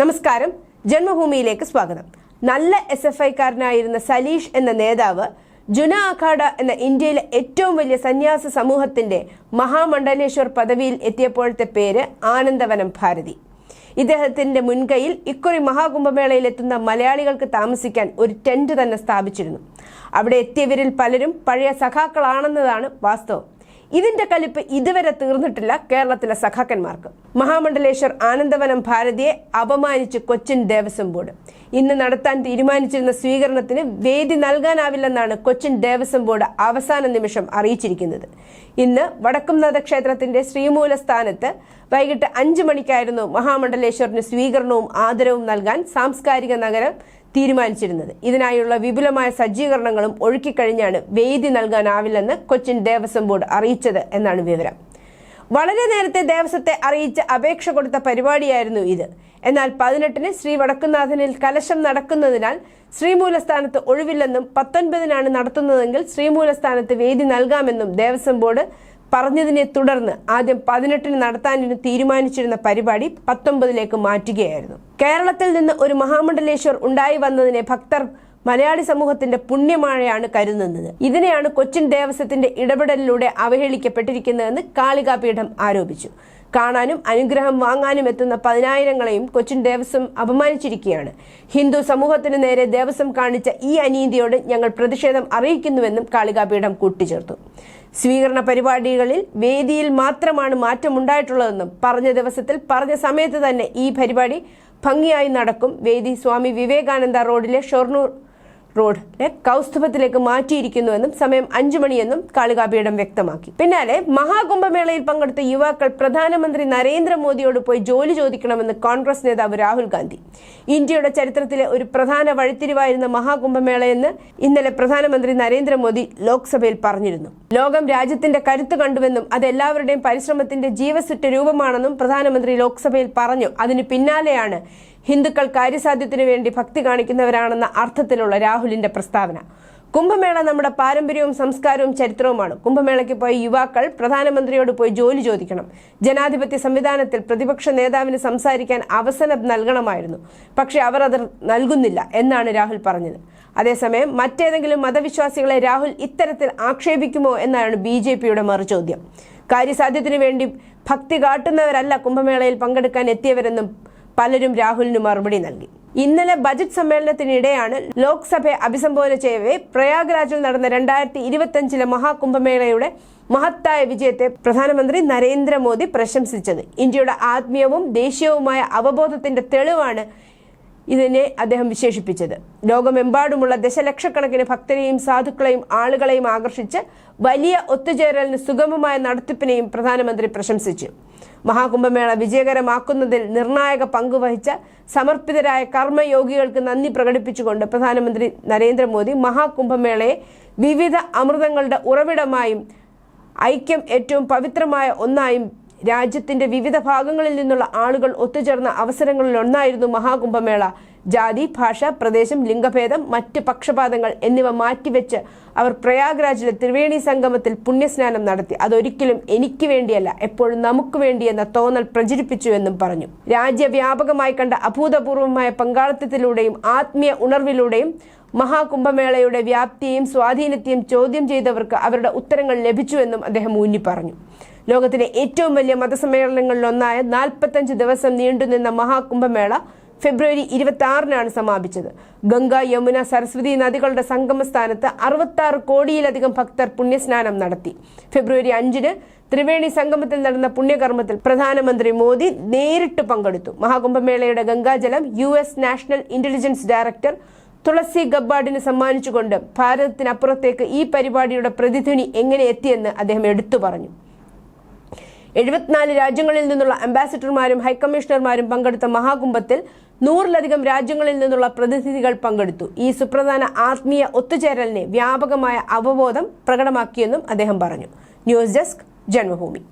നമസ്കാരം. ജന്മഭൂമിയിലേക്ക് സ്വാഗതം. നല്ല എസ് എഫ് ഐക്കാരനായിരുന്ന സലീഷ് എന്ന നേതാവ് ജുന അഖാഡ എന്ന ഇന്ത്യയിലെ ഏറ്റവും വലിയ സന്യാസ സമൂഹത്തിന്റെ മഹാമണ്ഡലേശ്വർ പദവിയിൽ എത്തിയപ്പോഴത്തെ പേര് ആനന്ദവനം ഭാരതി. ഇദ്ദേഹത്തിന്റെ മുൻകൈയിൽ ഇക്കുറി മഹാകുംഭമേളയിൽ എത്തുന്ന മലയാളികൾക്ക് താമസിക്കാൻ ഒരു ടെന്റ് തന്നെ സ്ഥാപിച്ചിരുന്നു. അവിടെ എത്തിയവരിൽ പലരും പഴയ സഖാക്കളാണെന്നതാണ് വാസ്തവം. ഇതിന്റെ കലിപ്പ് ഇതുവരെ തീർന്നിട്ടില്ല കേരളത്തിലെ സഖാക്കന്മാർക്ക്. മഹാമണ്ഡലേശ്വർ ആനന്ദവനം ഭാരതിയെ അപമാനിച്ച് കൊച്ചിൻ ദേവസ്വം ബോർഡ്. ഇന്ന് നടത്താൻ തീരുമാനിച്ചിരുന്ന സ്വീകരണത്തിന് വേദി നൽകാനാവില്ലെന്നാണ് കൊച്ചിൻ ദേവസ്വം ബോർഡ് അവസാന നിമിഷം അറിയിച്ചിരിക്കുന്നത്. ഇന്ന് വടക്കുംനാഥ ക്ഷേത്രത്തിന്റെ ശ്രീമൂല സ്ഥാനത്ത് വൈകിട്ട് അഞ്ചു മണിക്കായിരുന്നു മഹാമണ്ഡലേശ്വറിന് സ്വീകരണവും ആദരവും നൽകാൻ സാംസ്കാരിക നഗരം തീരുമാനിച്ചിരുന്നത്. ഇതിനായുള്ള വിപുലമായ സജ്ജീകരണങ്ങളും ഒഴുക്കിക്കഴിഞ്ഞാണ് വേദി നൽകാനാവില്ലെന്ന് കൊച്ചിൻ ദേവസ്വം ബോർഡ് അറിയിച്ചത് എന്നാണ് വിവരം. വളരെ നേരത്തെ ദേവസ്വത്തെ അറിയിച്ച് അപേക്ഷ കൊടുത്ത പരിപാടിയായിരുന്നു ഇത്. എന്നാൽ പതിനെട്ടിന് ശ്രീ വടക്കുന്നാഥനിൽ കലശം നടക്കുന്നതിനാൽ ശ്രീമൂലസ്ഥാനത്ത് ഒഴിവില്ലെന്നും പത്തൊൻപതിനാണ് നടത്തുന്നതെങ്കിൽ ശ്രീമൂലസ്ഥാനത്ത് വേദി നൽകാമെന്നും ദേവസ്വം ബോർഡ് പറഞ്ഞതിനെ തുടർന്ന് ആദ്യം പതിനെട്ടിന് നടത്താനിരുന്ന് തീരുമാനിച്ചിരുന്ന പരിപാടി പത്തൊമ്പതിലേക്ക് മാറ്റുകയായിരുന്നു. കേരളത്തിൽ നിന്ന് ഒരു മഹാമണ്ഡലേശ്വർ ഉണ്ടായി വന്നതിനെ ഭക്തർ മലയാളി സമൂഹത്തിന്റെ പുണ്യമാഴയാണ് കരുതുന്നത്. ഇതിനെയാണ് കൊച്ചിൻ ദേവസ്വത്തിന്റെ ഇടപെടലിലൂടെ അവഹേളിക്കപ്പെട്ടിരിക്കുന്നതെന്ന് കാളികാപീഠം ആരോപിച്ചു. കാണാനും അനുഗ്രഹം വാങ്ങാനും എത്തുന്ന പതിനായിരങ്ങളെയും കൊച്ചിൻ ദേവസ്വം അപമാനിച്ചിരിക്കുകയാണ്. ഹിന്ദു സമൂഹത്തിന് നേരെ ദേവസ്വം കാണിച്ച ഈ അനീതിയോട് ഞങ്ങൾ പ്രതിഷേധം അറിയിക്കുന്നുവെന്നും കാളികാപീഠം കൂട്ടിച്ചേർത്തു. സ്വീകരണ പരിപാടികളിൽ വേദിയിൽ മാത്രമാണ് മാറ്റമുണ്ടായിട്ടുള്ളതെന്നും പറഞ്ഞ ദിവസത്തിൽ പറഞ്ഞ സമയത്ത് തന്നെ ഈ പരിപാടി ഭംഗിയായി നടക്കും. വേദി സ്വാമി വിവേകാനന്ദ റോഡിലെ ഷൊർണൂർ റോഡിലെ കൗസ്തുഭത്തിലേക്ക് മാറ്റിയിരിക്കുന്നുവെന്നും സമയം അഞ്ചു മണിയെന്നും കാളികാപീഠം വ്യക്തമാക്കി. പിന്നാലെ മഹാകുംഭമേളയിൽ പങ്കെടുത്ത യുവാക്കൾ പ്രധാനമന്ത്രി നരേന്ദ്രമോദിയോട് പോയി ജോലി ചോദിക്കണമെന്ന് കോൺഗ്രസ് നേതാവ് രാഹുൽ ഗാന്ധി. ഇന്ത്യയുടെ ചരിത്രത്തിലെ ഒരു പ്രധാന വഴിത്തിരിവായിരുന്ന മഹാകുംഭമേളയെന്ന് ഇന്നലെ പ്രധാനമന്ത്രി നരേന്ദ്രമോദി ലോക്സഭയിൽ പറഞ്ഞിരുന്നു. ലോകം രാജ്യത്തിന്റെ കരുത്ത് കണ്ടുവെന്നും അത് എല്ലാവരുടെയും പരിശ്രമത്തിന്റെ ജീവസുറ്റ രൂപമാണെന്നും പ്രധാനമന്ത്രി ലോക്സഭയിൽ പറഞ്ഞു. അതിന് പിന്നാലെയാണ് ഹിന്ദുക്കൾ കാര്യസാധ്യത്തിനു വേണ്ടി ഭക്തി കാണിക്കുന്നവരാണെന്ന അർത്ഥത്തിലുള്ള രാഹുലിന്റെ പ്രസ്താവന. കുംഭമേള നമ്മുടെ പാരമ്പര്യവും സംസ്കാരവും ചരിത്രവുമാണ്. കുംഭമേളയ്ക്ക് പോയ യുവാക്കൾ പ്രധാനമന്ത്രിയോട് പോയി ജോലി ചോദിക്കണം. ജനാധിപത്യ സംവിധാനത്തിൽ പ്രതിപക്ഷ നേതാവിന് സംസാരിക്കാൻ അവസരം നൽകണമായിരുന്നു. പക്ഷെ അവർ അത് നൽകുന്നില്ല എന്നാണ് രാഹുൽ പറഞ്ഞത്. അതേസമയം മറ്റേതെങ്കിലും മതവിശ്വാസികളെ രാഹുൽ ഇത്തരത്തിൽ ആക്ഷേപിക്കുമോ എന്നാണ് ബി ജെ പിയുടെ മറുചോദ്യം. കാര്യസാധ്യത്തിനു വേണ്ടി ഭക്തി കാട്ടുന്നവരല്ല കുംഭമേളയിൽ പങ്കെടുക്കാൻ എത്തിയവരെന്നും പലരും രാഹുലിന് മറുപടി നൽകി. ഇന്നലെ ബജറ്റ് സമ്മേളനത്തിനിടെയാണ് ലോക്സഭയെ അഭിസംബോധന ചെയ്യവേ പ്രയാഗ്രാജിൽ നടന്ന രണ്ടായിരത്തി ഇരുപത്തിയഞ്ചിലെ മഹാകുംഭമേളയുടെ മഹത്തായ വിജയത്തെ പ്രധാനമന്ത്രി നരേന്ദ്രമോദി പ്രശംസിച്ചത്. ഇന്ത്യയുടെ ആത്മീയവും ദേശീയവുമായ അവബോധത്തിന്റെ തെളിവാണ് ഇതിനെ അദ്ദേഹം വിശേഷിപ്പിച്ചത്. ലോകമെമ്പാടുമുള്ള ദശലക്ഷക്കണക്കിന് ഭക്തരെയും സാധുക്കളെയും ആളുകളെയും ആകർഷിച്ച് വലിയ ഒത്തുചേരലിന് സുഗമമായ നടത്തിപ്പിനെയും പ്രധാനമന്ത്രി പ്രശംസിച്ചു. മഹാകുംഭമേള വിജയകരമാക്കുന്നതിൽ നിർണായക പങ്കുവഹിച്ച സമർപ്പിതരായ കർമ്മയോഗികൾക്ക് നന്ദി പ്രകടിപ്പിച്ചുകൊണ്ട് പ്രധാനമന്ത്രി നരേന്ദ്രമോദി മഹാകുംഭമേളയെ വിവിധ അമൃതങ്ങളുടെ ഉറവിടമായും ഐക്യം ഏറ്റവും പവിത്രമായ ഒന്നായും രാജ്യത്തിന്റെ വിവിധ ഭാഗങ്ങളിൽ നിന്നുള്ള ആളുകൾ ഒത്തുചേർന്ന അവസരങ്ങളിൽ ഒന്നായിരുന്നു മഹാകുംഭമേള. ജാതി ഭാഷ പ്രദേശം ലിംഗഭേദം മറ്റ് പക്ഷപാതങ്ങൾ എന്നിവ മാറ്റിവെച്ച് അവർ പ്രയാഗ്രാജിലെ ത്രിവേണി സംഗമത്തിൽ പുണ്യസ്നാനം നടത്തി. അതൊരിക്കലും എനിക്ക് വേണ്ടിയല്ല എപ്പോഴും നമുക്ക് വേണ്ടിയെന്ന തോന്നൽ പ്രചരിപ്പിച്ചു എന്നും പറഞ്ഞു. രാജ്യവ്യാപകമായി കണ്ട അഭൂതപൂർവമായ പങ്കാളിത്തത്തിലൂടെയും ആത്മീയ ഉണർവിലൂടെയും മഹാകുംഭമേളയുടെ വ്യാപ്തിയെയും സ്വാധീനത്തെയും ചോദ്യം ചെയ്തവർക്ക് അവരുടെ ഉത്തരങ്ങൾ ലഭിച്ചുവെന്നും അദ്ദേഹം ഊന്നി പറഞ്ഞു. ലോകത്തിലെ ഏറ്റവും വലിയ മതസമ്മേളനങ്ങളിലൊന്നായ നാൽപ്പത്തഞ്ച് ദിവസം നീണ്ടുനിന്ന മഹാകുംഭമേള ഫെബ്രുവരി ഇരുപത്തി ആറിനാണ് സമാപിച്ചത്. ഗംഗ യമുന സരസ്വതി നദികളുടെ സംഗമ സ്ഥാനത്ത് അറുപത്തി ആറ് കോടിയിലധികം ഭക്തർ പുണ്യസ്നാനം നടത്തി. ഫെബ്രുവരി അഞ്ചിന് ത്രിവേണി സംഗമത്തിൽ നടന്ന പുണ്യകർമ്മത്തിൽ പ്രധാനമന്ത്രി മോദി നേരിട്ട് പങ്കെടുത്തു. മഹാകുംഭമേളയുടെ ഗംഗാജലം U S national intelligence director Tulsi ഗബ്ബാർഡിന് സമ്മാനിച്ചുകൊണ്ട് ഭാരതത്തിനപ്പുറത്തേക്ക് ഈ പരിപാടിയുടെ പ്രതിധ്വനി എങ്ങനെ എത്തിയെന്ന് അദ്ദേഹം എടുത്തു പറഞ്ഞു. എഴുപത്തിനാല് രാജ്യങ്ങളിൽ നിന്നുള്ള അംബാസിഡർമാരും ഹൈക്കമ്മീഷണർമാരും പങ്കെടുത്ത മഹാകുംഭത്തിൽ നൂറിലധികം രാജ്യങ്ങളിൽ നിന്നുള്ള പ്രതിനിധികൾ പങ്കെടുത്തു. ഈ സുപ്രധാന ആത്മീയ ഒത്തുചേരലിനെ വ്യാപകമായ അവബോധം പ്രകടമാക്കിയെന്നും അദ്ദേഹം പറഞ്ഞു. News desk Janmabhumi.